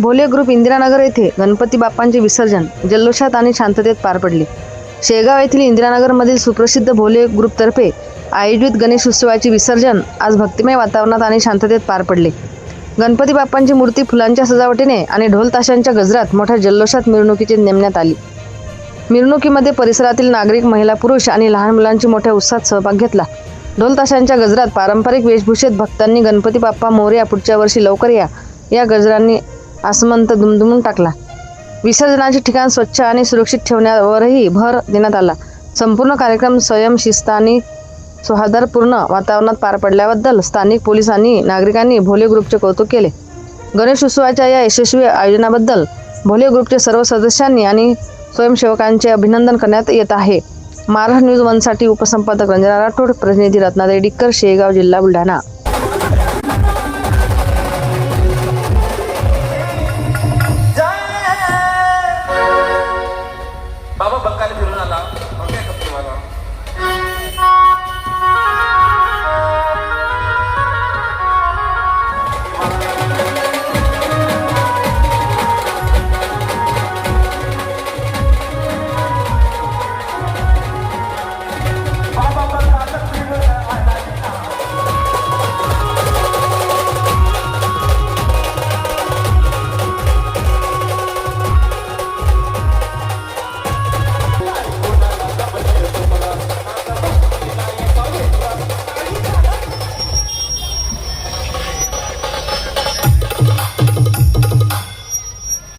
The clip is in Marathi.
भोले ग्रुप इंदिरानगर येथे गणपती बाप्पांचे विसर्जन जल्लोषात आणि शांततेत पार पडले. शेगाव येथील इंदिरानगरमधील सुप्रसिद्ध भोले ग्रुपतर्फे आयोजित गणेश उत्सवाचे विसर्जन आज भक्तिमय वातावरणात आणि शांततेत पार पडले. गणपती बाप्पांची मूर्ती फुलांच्या सजावटीने आणि ढोल ताशांच्या गजरात मोठ्या जल्लोषात मिरवणुकीची नेमण्यात आली. मिरवणुकीमध्ये परिसरातील नागरिक महिला पुरुष आणि लहान मुलांची मोठ्या उत्साहात सहभाग घेतला. ढोल ताशांच्या गजरात पारंपरिक वेशभूषेत भक्तांनी गणपती बाप्पा मोर्या पुढच्या वर्षी लवकर या या गजरांनी आसमंत दुमदुमून टाकला. विसर्जनाचे ठिकाण स्वच्छ आणि सुरक्षित ठेवण्यावरही भर देण्यात आला. संपूर्ण कार्यक्रम स्वयंशिस्त आणि सौहार्दपूर्ण वातावरणात पार पडल्याबद्दल स्थानिक पोलिसांनी नागरिकांनी भोले ग्रुपचे कौतुक केले. गणेश उत्सवाच्या या यशस्वी आयोजनाबद्दल भोले ग्रुपचे सर्व सदस्यांनी आणि स्वयंसेवकांचे अभिनंदन करण्यात येत आहे. महाराष्ट्र न्यूज वनसाठी उपसंपादक रंजना राठोड प्रतिनिधी रत्नादेडीकर डिक्कर शेगाव जिल्हा बुलढाणा.